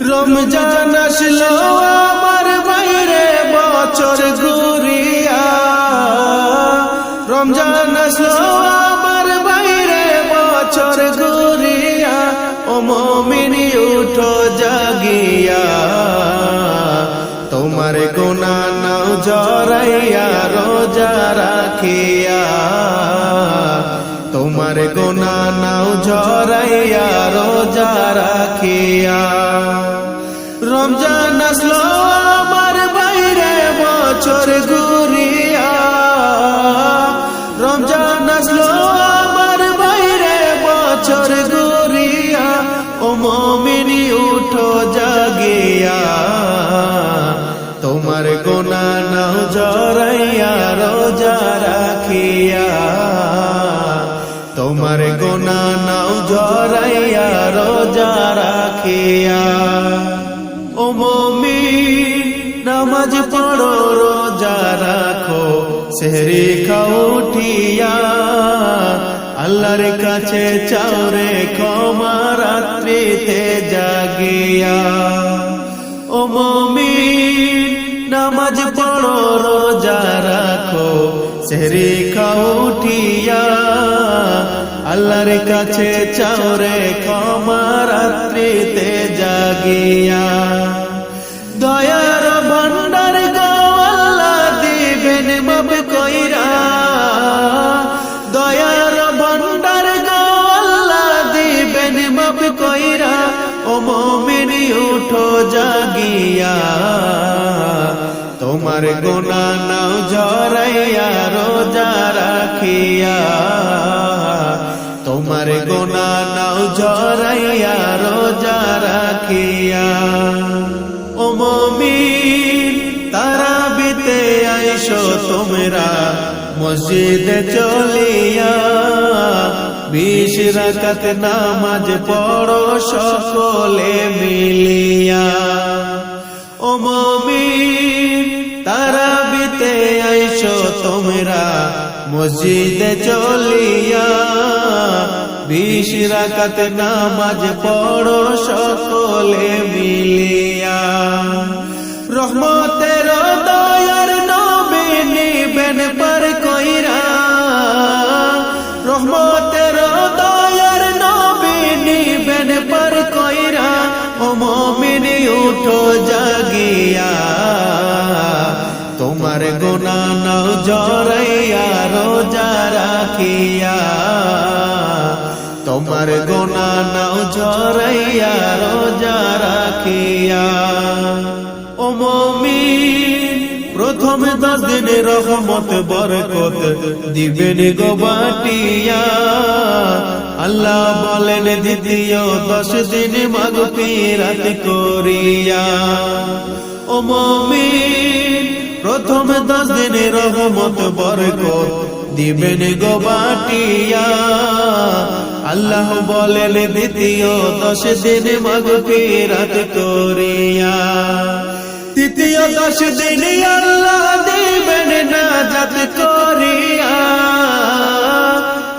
রমজান আসলো, আমার বাইরে বছর ঘুরিয়া। রমজান আসলো, আমার বাইরে বছর ঘুরিয়া। ও মমিনি, উঠো, জাগিয়া। তোমার গোনা নাও জরাইয়া রোজা রাখিয়া। তোমার গোনা নাও জরাইয়া, রোজা রাখিয়া। রমজান আসলো আমার বাইরে, বছর ঘুরিয়া। রমজান আসলো আমার বাইরে, বছর ঘুরিয়া। ও মমিনি, উঠো, জাগিয়া। তোমার গোনা নাও জরাইয়া, রোজা তোমার গোনা নাও জরাইয়া, রোজা রাখিয়া। ও মমিন, নামাজ পড়ো, রোজা রাখো, সেহরি খাও আল্লাহর কাছে চাও রে, ক্ষমা রাত্রিতে জাগিয়া। ও মমিন, নামাজ পড়ো, রোজা রাখো, সেহরি খাও আল্লাহর কাছে চাও রে ক্ষমা রাত্রিতে জাগিয়া। দয়ার ভণ্ডার গো আল্লাহ দিবেন মাপ কইরা। দয়ার ভণ্ডার গো আল্লাহ দিবেন মাপ কইরা। ও মমিনি উঠো জাগিয়া। তোমার গোনা নাও জরাইয়া, রোজা রাখিয়া। রাখিয়া, ও মমিন, তারা বিতে আইসো তোমরা, মসজিদে চলিয়া, বিশ রাকাত নামাজ পড়ো সকলে মিলিয়া। ও মমিন, তারা বিতে আইসো তোমরা, মসজিদে চলিয়া বিশ রাকাত নামাজ পড়ো সকলে মিলিয়া। রহমতের দয়ার নবী নিবেন পর কইরা। রহমতের দয়ার নবী নিবেন পর কইরা। ও মমিনি, উঠো জাগিয়া। তোমার গোনা নাও জরাইয়া রোজা রাখিয়া। তোমার গোনা নাও জরাইয়া, রোজা রাখিয়া। ও মমিন, প্রথম দশ দিনে রহমত, বরকত দিবেন গো বাটিয়া। আল্লাহ বলেন, দ্বিতীয় দশ দিন মাগ পিরাত করিয়া। ও মমিন, প্রথম দশ দিনে রহমত, বরকত দিবেন গো বাটিয়া। আল্লাহ বলেন দ্বিতীয় দশ দিন মাগ পিরাত করিয়া। তৃতীয় দশ দিন আল্লাহ দিবেন নাজাত করিয়া।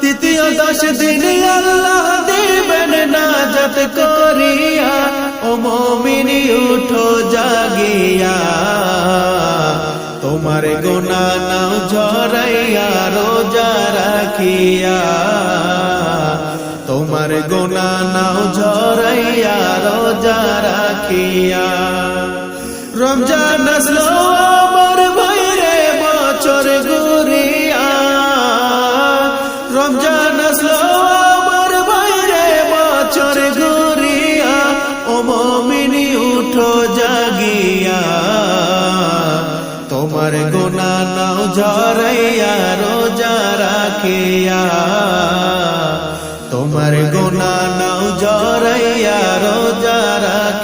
তৃতীয় দশ দিন আল্লাহ দিবেন নাজাত করিয়া। ও মমিনি উঠো জাগিয়া। তোমার গোনা নাও ঝরাইয়া রোজা রাখিয়া তোমার গোনা নাও ঝরাইয়া রোজা রাখিয়া রমজান আসলো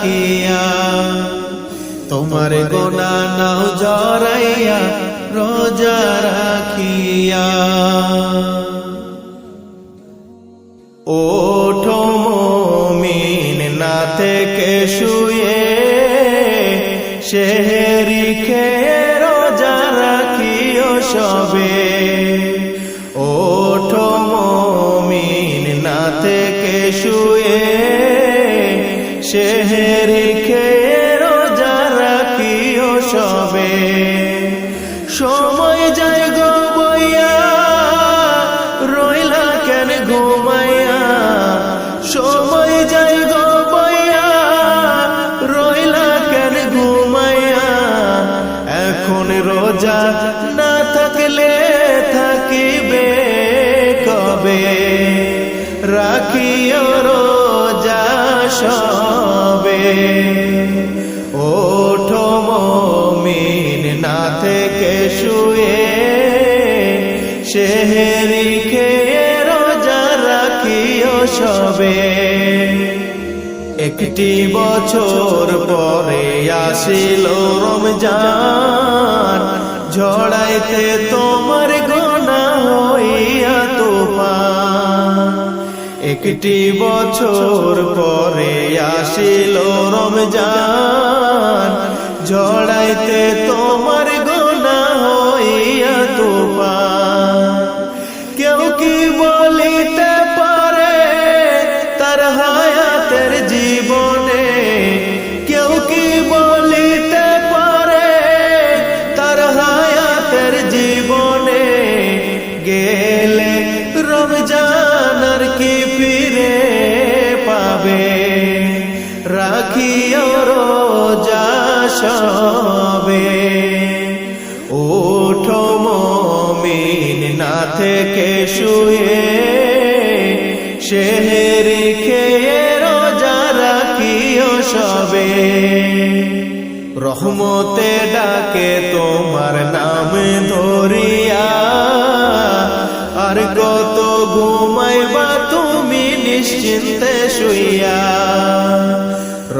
রাখিয়া, তোমার গোনা নাও জরাইয়া রোজা রাখিয়া। ওঠো মমিন, না থেকে শুয়ে শেহরি খেয়ে রোজা রাখিও সবে। ওঠো খেয়ে রোজা রাখিও সবে। একটি বছর পরে আসিল রমজান, ঝড়াইতে তোমার গোনা হইয়া তোফান একটি বছর পরে আসিল রমজান, ঝড়াইতে তোমার গোনা হইয়া কেউ কি বলিতে পারে? তার হায়াতের জীবনে কেউ কি বলিতে পারে? তার হায়াতের জীবনে গেলে রমজান আর কি ফিরে পাবে? রাখিও রোজা থেকে শুয়ে শেহেরি খেয়ে রোজা রাখিও সবে। রহমতে ডাকে তোমার নাম ধরিয়া, আর কত ঘুমাইবা তুমি নিশ্চিন্তে শুইয়া।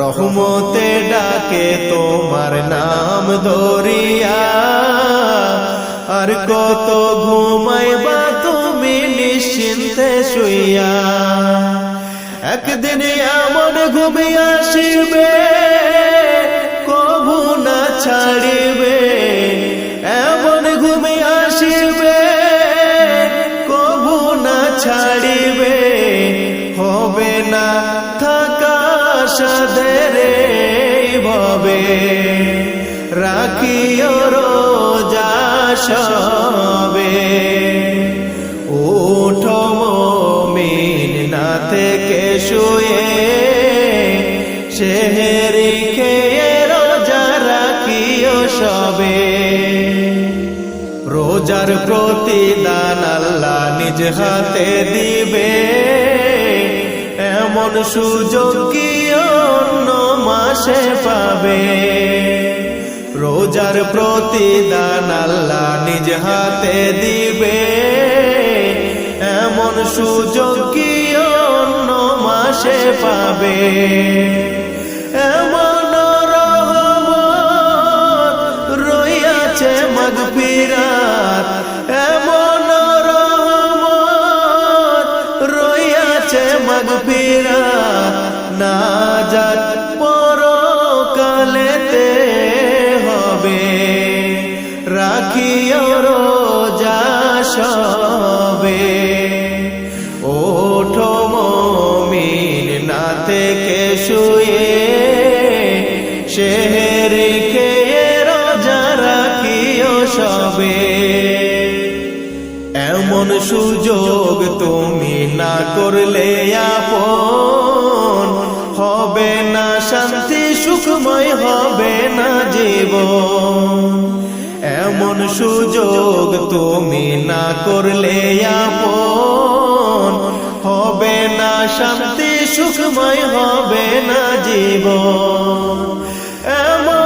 রহমতে ডাকে তোমার নাম ধরিয়া আর কত ঘুমাইবা তুমি নিশ্চিন্তে শুইয়া। একদিন এমন ঘুমে আসিবে, কবু না ছাড়িবে। এমন ঘুমে আসিবে, কবু না ছাড়িবে। হবে না থাকা সাদের ভবে রাখিও সবে। ওঠো মমিন না থেকে শুয়ে শেহেরি খেয়ে রোজা রাখিও সবে। রোজার প্রতিদান আল্লাহ নিজ হাতে দিবে। এমন সুযোগ কি অন্য মাসে পাবে? রোজার প্রতিদান আল্লাহ নিজ হাতে দিবে। এমন সুযোগ কি অন্য মাসে পাবে? এমন করলে আপন হবে না শান্তি, সুখময় হবে না জীবন। এমন সুযোগ তুমি না করলে আপন হবে না শান্তি, সুখময় হবে না জীবন। এমন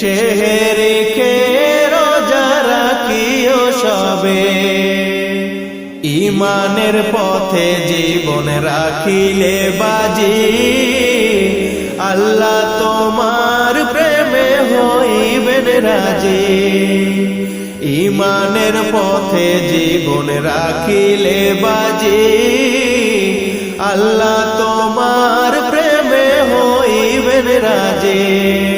শেহেরি কে রোজা রাখিও সবে। ইমানের পথে জীবন রাখিলে বাজি। আল্লাহ তোমার প্রেমে হইবেন রাজে। ইমানের পথে জীবন রাখিলে বাজে। আল্লাহ তোমার প্রেমে হইবেন রাজে।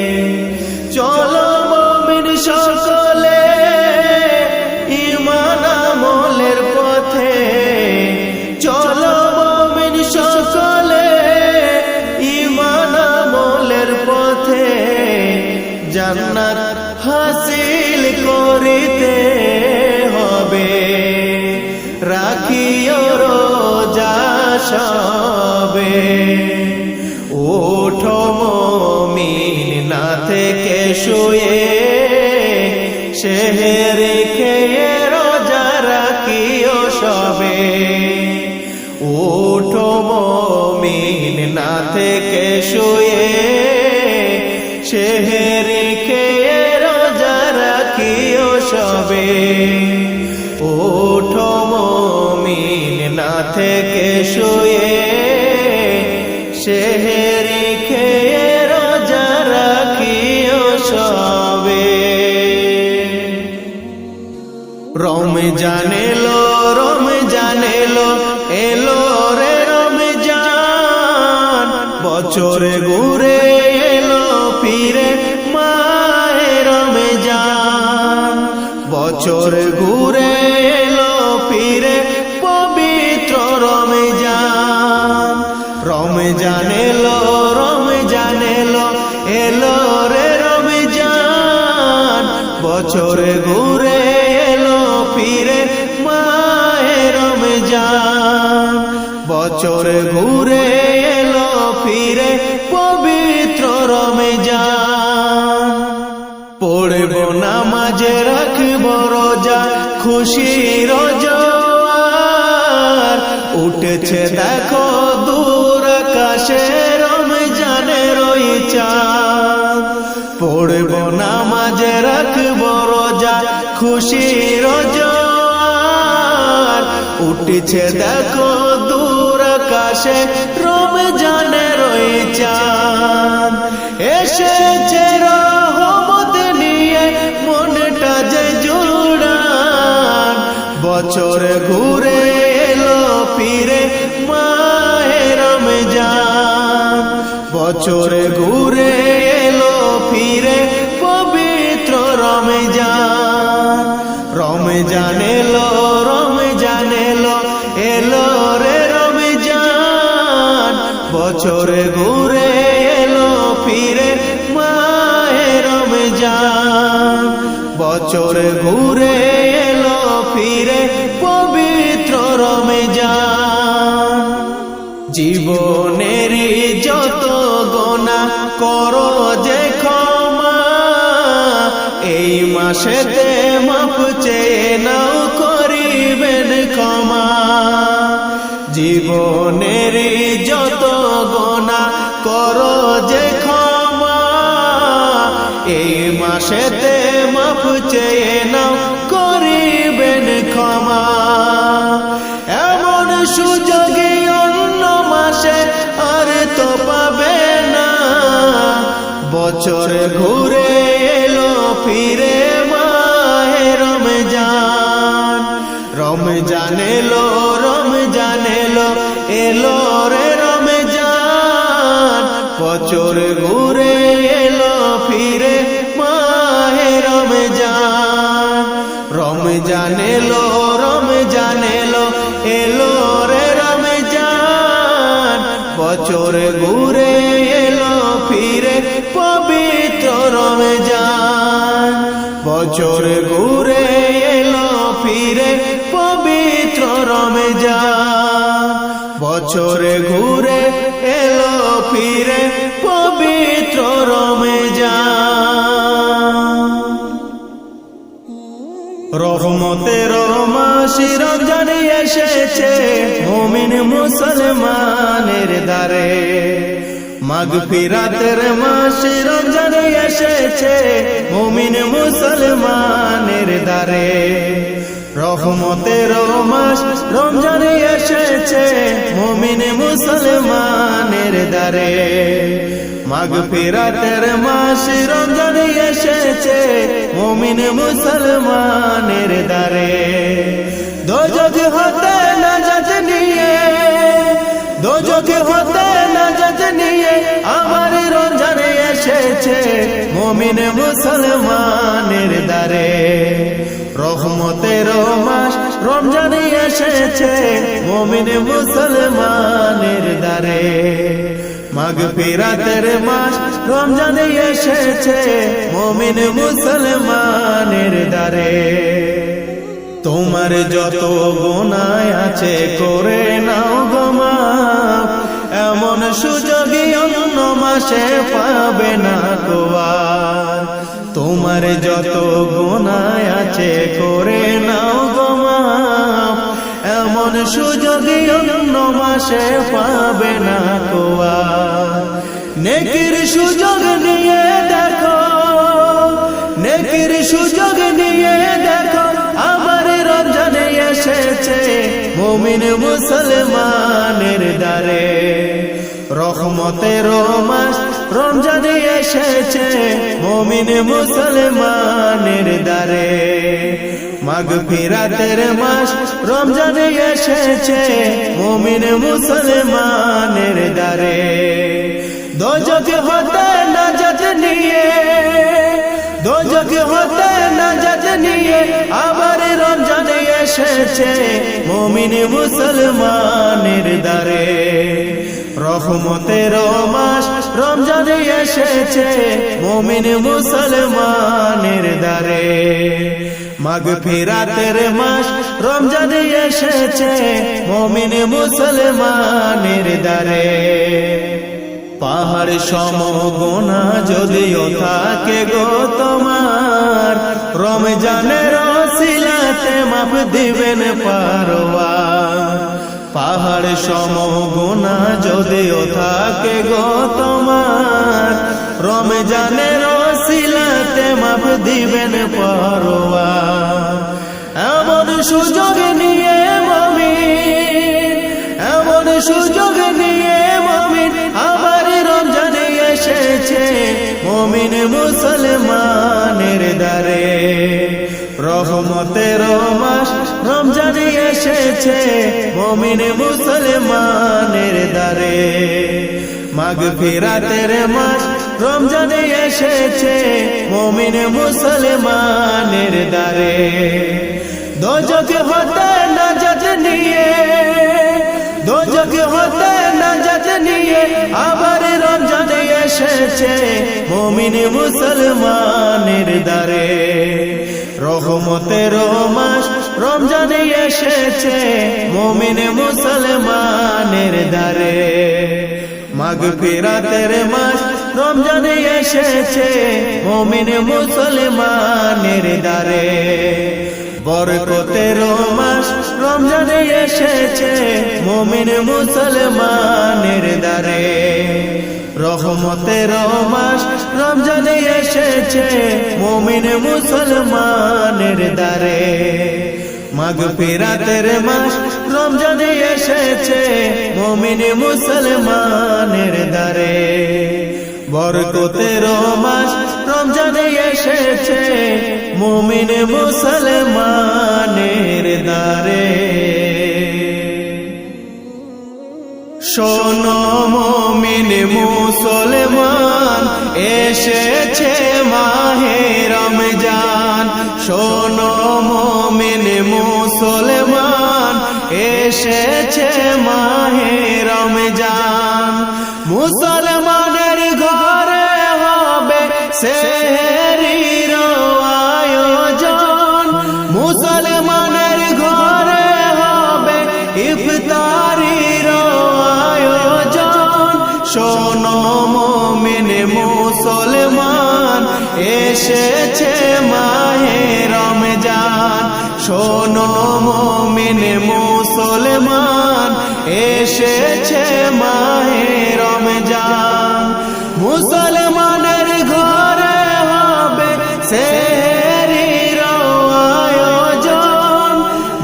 থেকে শুয়ে শেহরে খেয়ে রোজা রাখিও সবে। রম জানেলো রম জানেলো এলো রে রম জান বছরে ঘুরে এলো, ফিরে মায়ে রম জান বছর ঘুরে বছরে ঘুরে এলো ফিরে মায়ে রমজান। বছরে ঘুরে এলো ফিরে পবিত্র রমজান। পড়ব নামাজে, রাখব রোজা, খুশি রোজার উঠেছে দেখো দূর আকাশে রমজানের পড়ব নামাজে রাখব রোজা খুশি রোজার উঠেছে দেখো দূর আকাশে রমজানের ওই চাঁদ। এসেছে রহমত নিয়ে মনটা যে জুড়ান। বছর ঘুরে এলো, ফিরে মাহে রমজান। বছর ঘুরে বছর ঘুরে এলো, ফিরে পবিত্র রমজান। জীবনের যত গোনা করো যে ক্ষমা, এই মাসেতে মাপ চেয়ে নাও, করিবেন ক্ষমা। জীবনের যত গোনা করো যে ক্ষমা, এই মাসেতে মাপ চেয়ে নাও, করিবেন ক্ষমা। এমন সুযোগে অন্য মাসে আর তো পাবে না। বছর ঘুরে এলো, ফিরে মাহে রমজান। রমজান এলো রমজান এলো এলো বছর ঘুরে রমজান রমজান এলো রমজান এলো এলো রে রমজান। বছর ঘুরে এলো, ফিরে পবিত্র রমজান। বছর ঘুরে এলো, ফিরে পবিত্র রমজান। বছর ঘুরে মাসি রমজান এসেছে, মুমিন মুসলমানের দ্বারে। মাগ ফিরাতের মাসি রমজান এসেছে, মুমিন মুসলমানের দ্বারে। রহমতের মাস রমজান এসেছে, মুমিন মুসলমানের দ্বারে। মাঘ ফেরাতের মাস রমজান এসেছে, মুমিন মুসলমানের দ্বারে। দোজক হতে নাজাত নিয়ে দোজক হতে নাজাত নিয়ে আমার রমজান এসেছে মুমিন মুসলমানের দ্বারে রহমতের মাস রমজান এসেছে মুমিন মুসলমানের দ্বারে মাঘ ফিরাতের মাস রমজান এসেছে মুমিন মুসলমানের দ্বারে তোমার যত গোনায় আছে করে নাও গমা এমন সুযোগই অন্য মাসে পাবে না গোয়ার তোমার যত গোনায় আছে করে নাও গমা এমন সুযোগই অন্য মাসে পাবে না গোয়ার নেকির সুযোগ মুসলমানের দ্বারে। রহমতের মাস রমজানে এসেছে, মুমিন মুসলমানের দ্বারে। মাঘ ফিরাতের মাস রমজানে এসেছে, মুমিন মুসলমানের দ্বারে। দোজক হতে নাজাত নিয়ে, দোজক হতে নাজাত নিয়ে, আবার এসেছে মুমিন মুসলমানের দ্বারে। রহমতের মাস রমজানে এসেছে মুমিন মুসলমানের দ্বারে। মাঘ ফিরাতের মাস রমজানে এসেছে মুমিন মুসলমানের দ্বারে। পাহাড় সম গোনা যদিও থাকে গো তোমার, রমজানের শিলাতে মাপ দিবেন পারওয়ার পাহাড় সম যদিও থাকে গো তোমার, রমজানের শিলাতে মাপ দিবেন পারোয়া। এমন সুযোগ এসেছে মমিন মুসলমানের দ্বারে। মাঘ ফিরাতের মাস, রমজানে এসেছে মমিন মুসলমানের দ্বারে। দোজক হতে নাজাত নিয়ে, দোজক হতে নাজাত নিয়ে আবার রমজানে এসেছে মুমিন মুসলমানের দ্বারে। রহমতের মাস রমজানে এসেছে মুমিন মুসলমানের দ্বারে। মাঘ ফিরাতের মাস রমজানে এসেছে মুমিন মুসলমানের দ্বারে। বরকতের মাস রমজানে এসেছে মুমিন মুসলমানের দ্বারে। রহমতের মাস রমজানে এসেছে মুমিন মুসলমানের দ্বারে। মাঘ ফিরাতের মাস, রমজানে এসেছে মুমিন মুসলমানের দ্বারে। বরকতের মাস এসেছে মুমিন মুসলমানের দ্বারে। শোনো মমিন মুসলমান, এসেছে মাহে রমজান। মুসলমান এসেছে মাহে রমজান। মুসলমানের ঘরে হবে সেহরির আয়োজন। হবে ইফতারির এসেছে শোনো মেনে মুসলমান, এসেছে মাহে রমজান। মুসলমানের ঘরে হবে সেহরির আয়োজন।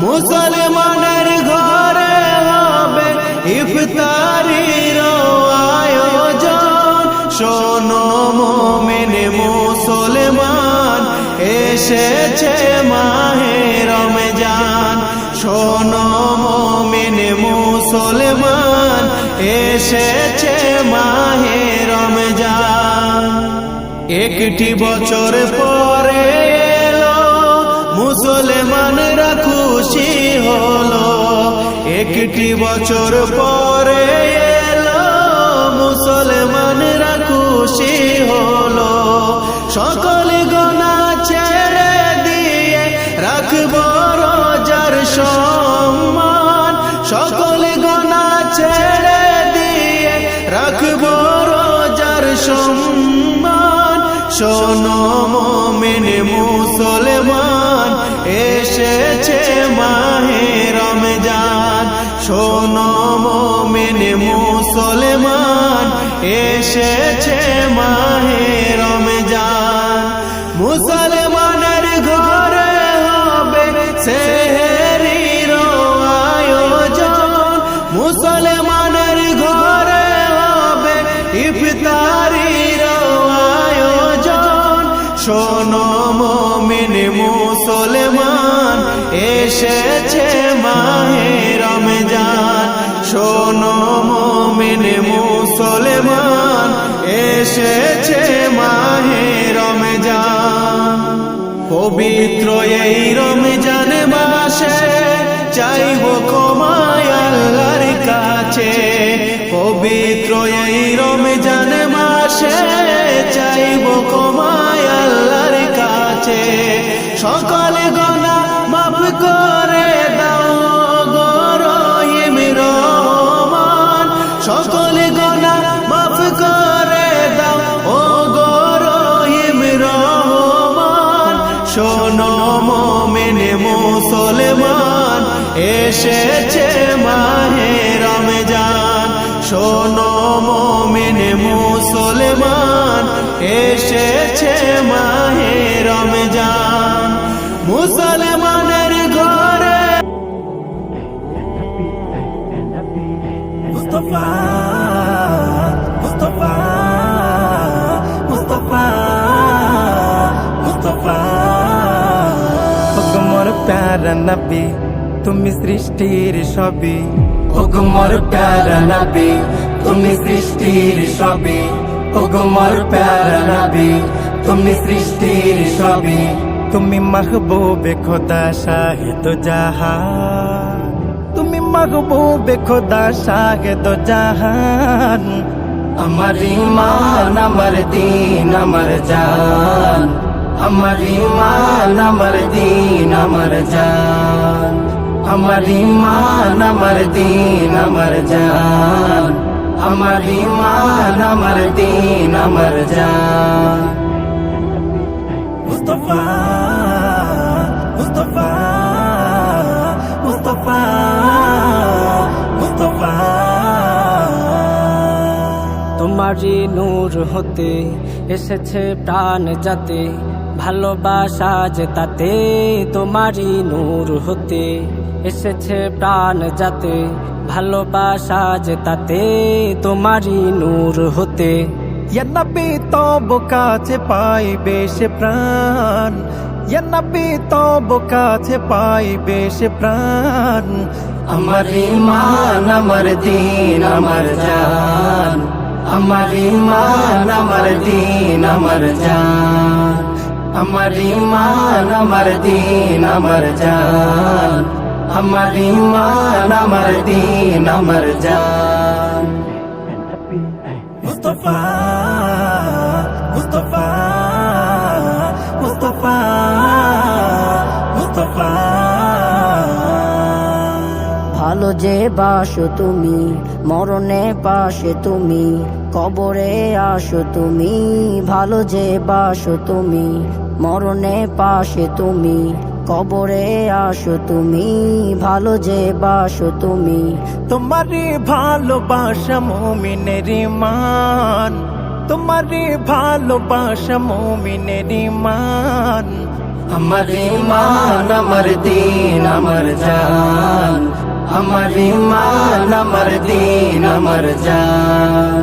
মুসলমানের ঘরে হবে ইফতারির আয়োজন। শোনো মেনে মুসলমান এসে এসেছে মাহে রমজান। একটি বছর পরে এলো, মুসলমানরা খুশি হলো। একটি বছর পরে এলো, মুসলমানরা খুশি হলো। সকল শোনো মোমিন মুসলমান এসেছে মাহে রমজান। শোনো মোমিন মুসলমান এসেছে মাহে রমজান। মুসলমানের এসেছে মাহে রমজান। শোনো মমিন, মুসলমান, এসেছে মাহে রমজান। পবিত্র এই রমজান মাসে চাইব ক্ষমায় আল্লাহর কাছে। পবিত্র এই রমজান মাসে চাইব ক্ষমায় আল্লাহর কাছে। সকালে মাফ করে দাও গো রহিম রহমান। সকলে গনা মাফ করে দাও ও গো রহিম রহমান। শোনো মোমিন মুসলমান, এসেছে মাহে রমজান। শোনো মোমিন মুসলমান, এসেছে মাহে রমজান। মুসলমানের প্যারা নবী, তুমি সৃষ্টির সবই। ওগমর প্যারা নবী, তুমি সৃষ্টির সবই। ওগমর প্যারা নবী, তুমি সৃষ্টির সবই। তুমি মাহবুবে খোদা শাহিদ জাহান। তুমি মাহবুবে খোদা শাহেদ জাহান। আমার ইমান, আমার দিন, আমার জান। আমার ইমান, আমার দিন, আমার জান। আমার ইমান, আমার দিন, আমার জান। আমার দিন তোমারই নূর হতে এসেছে প্রাণ যাতে ভালোবাসা যে তাতে তোমারই নূর হতে এসেছে প্রাণ যাতে। ভালোবাসা যে তাতে তোমারই নূর হতে। নবী তব কাছে পাইবে সে প্রাণ। নবী তব কাছে পাইবে সে প্রাণ। আমার ইমান আমার দিন আমার জান। আমার ইমান আমার দিন আমার জান। আমার ইমান আমার দিন, আমার জান। আমার ইমান আমার দিন, আমার জান। মুস্তফা মুস্তফা মুস্তফা মুস্তফা। ভালো যে বাসো তুমি, মরণে পাশে তুমি, কবরে আসো তুমি। ভালো যে বাসো তুমি মরণে পাশে তুমি, কবরে আসো তুমি, ভালো যে বাসো তুমি। তোমারে ভালোবাসা মোমিনের মান তোমারে ভালোবাসা মোমিনের মান আমার ইমান, আমার দিন, আমার জান। আমার ইমান, আমার দিন, আমার জান।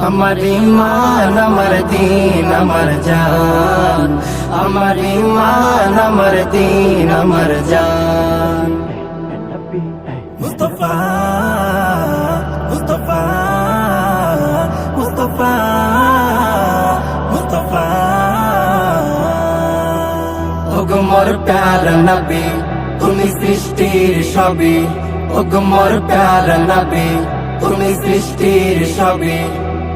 আমার ইমান আমার দিন আমার জান আমার ইমান আমার দিন আমার জান মুস্তফা মুস্তফা মুস্তফা মুস্তফা ওগমর প্যার নবী তুমি সৃষ্টির সবই ওগমর প্যার নবী তুমি সৃষ্টির সবই